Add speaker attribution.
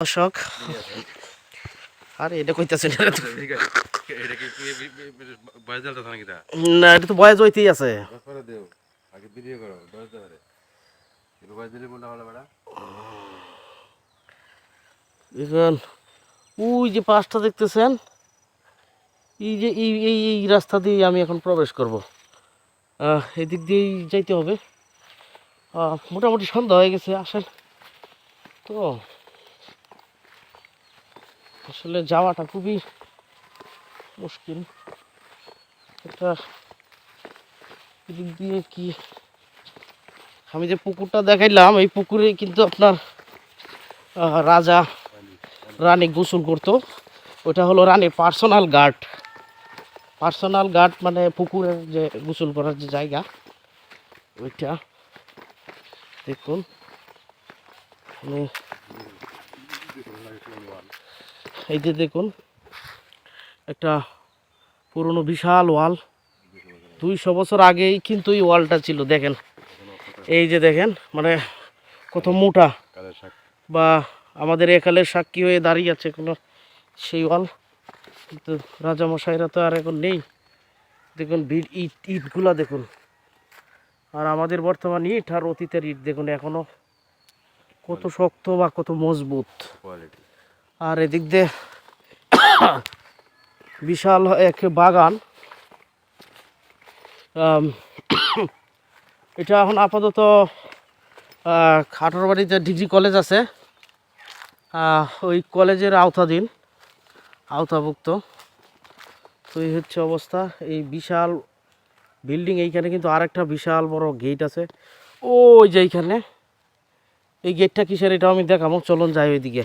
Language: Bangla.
Speaker 1: দর্শক। আরে এটা
Speaker 2: নাকি তা?
Speaker 1: না এটা তো বয়স হইতেই আছে। ওই যে পাঁচটা দেখতেছেন? এই যে এই এই রাস্তা দিয়ে আমি এখন প্রবেশ করব। আহ, এদিক দিয়েই যাইতে হবে। আহ, মোটামুটি সন্ধ্যা হয়ে গেছে আসেন। তো আসলে যাওয়াটা খুবই মুশকিল। এটা এদিক দিয়ে কি? আমি যে পুকুরটা দেখাইলাম, এই পুকুরে কিন্তু আপনার রাজা রানী গোসল করতো। ওটা হলো রানীর পার্সোনাল গার্ড পার্সোনাল গার্ড মানে পুকুরের যে গোসল করার যে জায়গা, ওইটা। দেখুন। এই যে দেখুন একটা পুরনো বিশাল ওয়াল। দুইশো বছর আগেই কিন্তু এই ওয়ালটা ছিল দেখেন। এই যে দেখেন মানে কত মোটা। বা আমাদের একালের সাক্ষী হয়ে দাঁড়িয়ে আছে কোনো? সেই ওয়াল। কিন্তু রাজামশাইরা তো আর এখন নেই। দেখুন ভিড় ইট ইটগুলা দেখুন। আর আমাদের বর্তমান ইট আর অতীতের ইট দেখুন এখনও কত শক্ত বা কত মজবুত।
Speaker 2: কোয়ালিটি
Speaker 1: আর এদিক দিয়ে বিশাল এক বাগান। এটা এখন আপাতত খাটোরবাড়িতে ডিগ্রি কলেজ আছে। ওই কলেজের আওতাধীন, আওতাভুক্ত। তো এই হচ্ছে অবস্থা। এই বিশাল বিল্ডিং, এইখানে কিন্তু আরেকটা বিশাল বড় গেট আছে। ওই যে এইখানে। এই গেটটা কিসের এটাও আমি দেখাবো। চলুন যাই ওইদিকে।